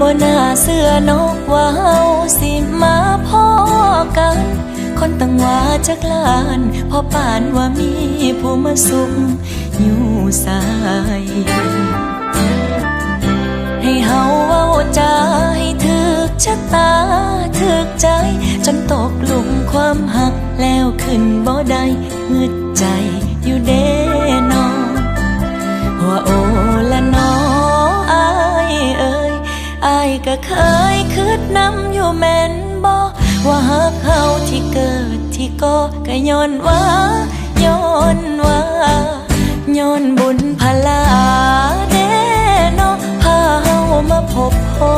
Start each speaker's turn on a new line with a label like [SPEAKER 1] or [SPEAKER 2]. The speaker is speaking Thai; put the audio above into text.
[SPEAKER 1] บ่น่าเสื้อนกว่าเฮาสิมาพ่อกัน คนตั้งว่าจักลานพอป่านว่ามีผู้มาสุขอยู่สาย ให้เฮาเว้าจาให้ถึกชะตาถึกใจ จนตกหลุมความหักแล้วขึ้นบ่ได้งึด ก็เคยคืดนำอยู่แม่นบ่ว่าหากเฮาที่เกิดที่ก็ก็ย้อนว่าย้อนว่าย้อนบุญพลาเด้เนาะพาเฮามาพบพ่อ